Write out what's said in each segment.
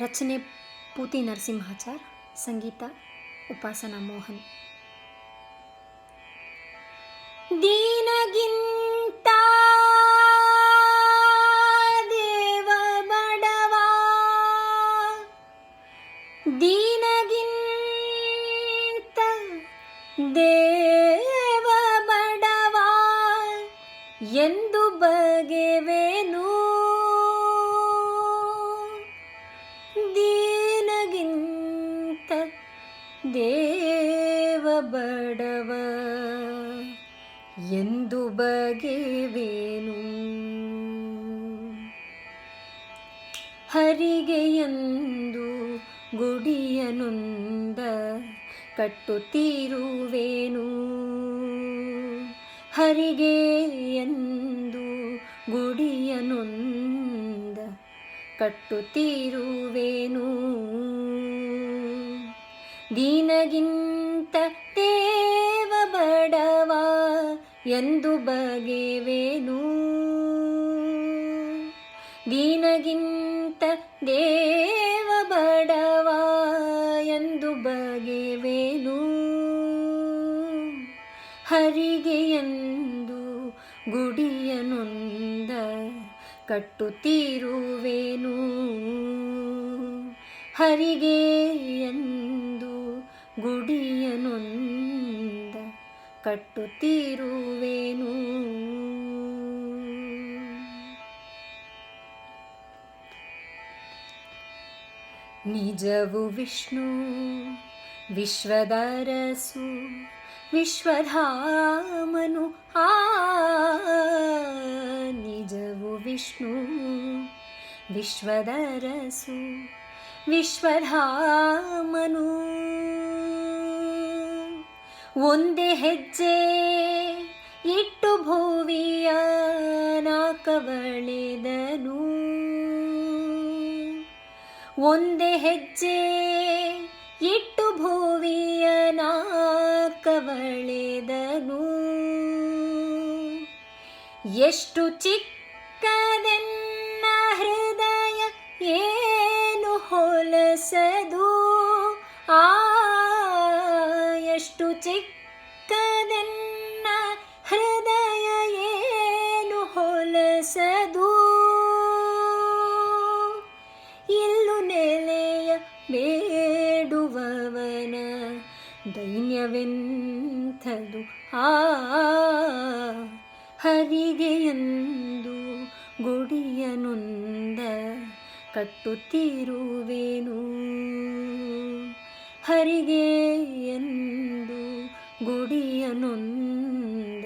ರಚನೆ ಪೂತಿ ನರಸಿಂಹಾಚಾರ್ ಸಂಗೀತ ಉಪಾಸನಾ ಮೋಹನ್ ದೀನಗಿಂತ ದೇವ ಬಡವ ದೀನಗಿಂತ ದೇವ ದೇವ ಬಡವ ಎಂದು ಬಗೆವೇನು? ಹರಿಗೆ ಎಂದು ಗುಡಿಯನೊಂದ ಕಟ್ಟುತ್ತೀರುವೇನು? ಹರಿಗೆ ಎಂದು ಗುಡಿಯನೊಂದ ಕಟ್ಟುತ್ತೀರುವೇನು? ದೀನಗಿಂತ ದೇವ ಬಡವ ಎಂದು ಬಗೆವೆನು. ದೀನಗಿಂತ ದೇವ ಬಡವ ಎಂದು ಬಗೆವೆನು. ಹರಿಗೆ ಎಂದು ಗುಡಿಯನೊಂದ ಕಟ್ಟುತ್ತಿರುವೇನು. ಹರಿಗೆ ಎಂದು ಗುಡಿಯನೊಂದ ಕಟ್ಟುತ್ತೀರುವೆನು ನಿಜವು ವಿಷ್ಣು ವಿಶ್ವದರಸು ವಿಶ್ವಧಾಮನು ಆ ನಿಜವು ವಿಷ್ಣು ವಿಶ್ವದರಸು ವಿಶ್ವಧಾಮನು ಒಂದೇ ಹೆಜ್ಜೆ ಇಟ್ಟು ಭೂವಿಯ ನಾಕವಳೆದನು. ಒಂದೇ ಹೆಜ್ಜೆ ಇಟ್ಟು ಭೂವಿಯ ನಾಕವಳೆದನು. ಎಷ್ಟು ಚಿಕ್ಕದೆನ್ನ ದೈನ್ಯವೆಂಥದು ಆ ಹರಿಗೆ ಎಂದು ಗುಡಿಯನೊಂದ ಕಟ್ಟುತ್ತಿರುವೆನು. ಹರಿಗೆ ಎಂದು ಗುಡಿಯನೊಂದ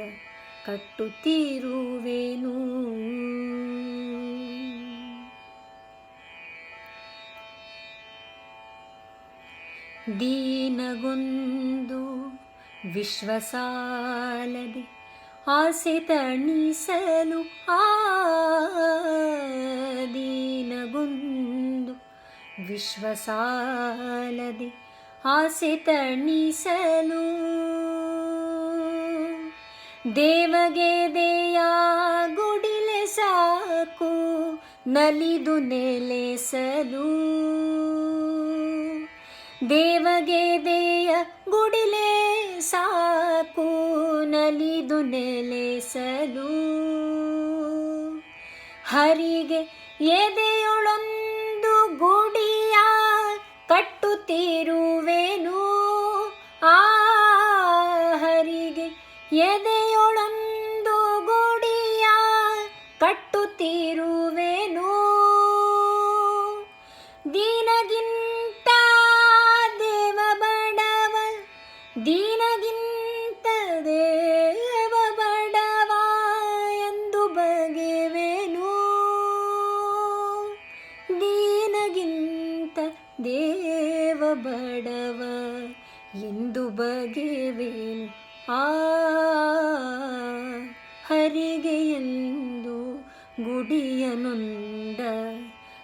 ಕಟ್ಟುತ್ತೀರುವೆನು. ದೀನಗೊಂದು ವಿಶ್ವಸಾಲದೆ ಆಸೆ ತಣಿಸಲು ಆ ದೀನಗೊಂದು ವಿಶ್ವಸಾಲದೆ ಆಸೆ ತಣಿಸಲು. ದೇವಗೆ ದೇಯ ಗುಡಿಲೆ ಸಾಕು, ನಲಿದು ನೆಲೆಸಲು. ದೇವಗೆ ದೇಯ ಗುಡಿಲೆ ಸಾಕು ನಲಿದು ನೆಲೆಸಲು. ಹರಿಗೆ ಎದೆಯೊಳೊಂದು ಗುಡಿಯ ಕಟ್ಟುತ್ತಿರುವೆನು ಆ ಹರಿಗೆ ಎದೆಯೊಳೊಂದು ಬಗೆವೆನು ಆ ಹರಿಗೆ ಎಂದು ಗುಡಿಯನೊಂದ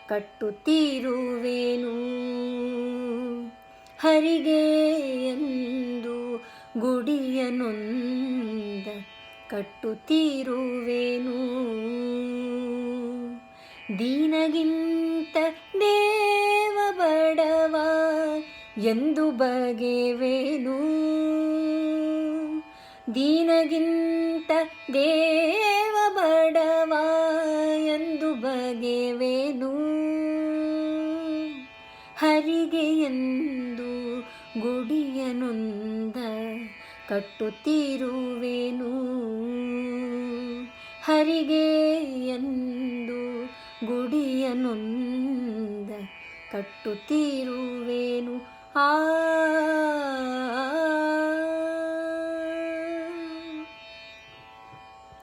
ಕಟ್ಟುತ್ತಿರುವೆನು. ಹರಿಗೆ ಎಂದು ಗುಡಿಯನೊಂದ ಕಟ್ಟುತ್ತಿರುವೆನು. ದೀನಗಿಂತ ದೇವ ಎಂದು ಬಗೆವೇನು. ದೀನಗಿಂತ ದೇವ ಬಡವ ಎಂದು ಬಗೆವೇನು ಎಂದು ಗುಡಿಯನೊಂದ ಕಟ್ಟುತ್ತಿರುವೆನು. ಎಂದು ಗುಡಿಯನೊಂದ ಕಟ್ಟುತ್ತಿರುವೆನು. ಆ